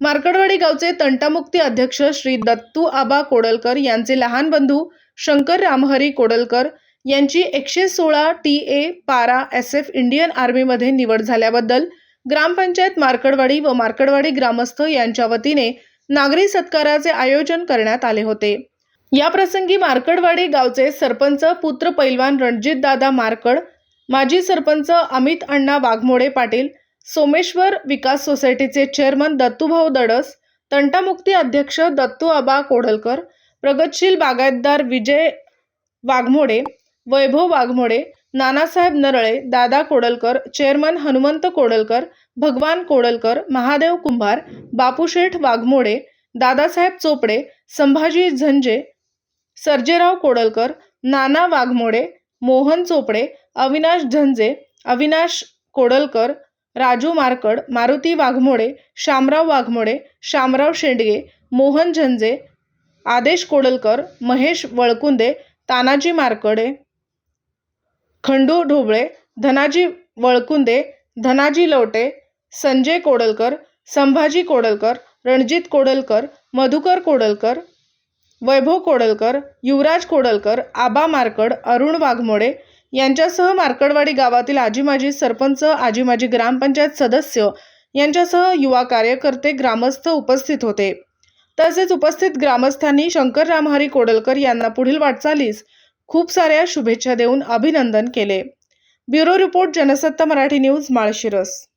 मार्कडवाडी गावचे तंटामुक्ती अध्यक्ष श्री दत्तू आबा कोडलकर यांचे लहान बंधू शंकर रामहरी कोडलकर यांची एकशे सोळा टी ए पारा एस एफ इंडियन आर्मीमध्ये निवड झाल्याबद्दल ग्रामपंचायत मार्कडवाडी व मार्कडवाडी ग्रामस्थ यांच्या वतीने नागरी सत्काराचे आयोजन करण्यात आले होते. या प्रसंगी मार्कडवाडी गावचे सरपंच पुत्र पैलवान रणजितदादा मार्कड माजी सरपंच अमित अण्णा वाघमोडे पाटील सोमेश्वर विकास सोसायटीचे चेअरमन दत्तूभाऊ दडस तंटामुक्ती अध्यक्ष दत्तू आबा कोडलकर प्रगतशील बागायतदार विजय वाघमोडे वैभव वाघमोडे नानासाहेब नरळे दादा कोडलकर चेअरमन हनुमंत कोडलकर भगवान कोडलकर महादेव कुंभार बापूशेठ वाघमोडे दादासाहेब चोपडे संभाजी झंजे सर्जेराव कोडलकर नाना वाघमोडे मोहन चोपडे अविनाश झंजे अविनाश कोडलकर राजू मारकड मारुती वाघमोडे शामराव वाघमोडे शामराव शेंडगे मोहन झंजे आदेश कोडलकर महेश वळकुंदे तानाजी मारकडे खंडू ढोबळे धनाजी वळकुंदे धनाजी लवटे संजय कोडलकर संभाजी कोडलकर रणजित कोडलकर मधुकर कोडलकर वैभव कोडलकर युवराज कोडलकर आबा मार्कड अरुण वाघमोडे यांच्यासह मार्कडवाडी गावातील आजी माजी सरपंच आजी माजी ग्रामपंचायत सदस्य यांच्यासह युवा कार्यकर्ते ग्रामस्थ उपस्थित होते. तसेच उपस्थित ग्रामस्थांनी शंकर रामहरी कोडलकर यांना पुढील वाटचालीस खूप साऱ्या शुभेच्छा देऊन अभिनंदन केले. Bureau report Jansatta Marathi news Malshiras.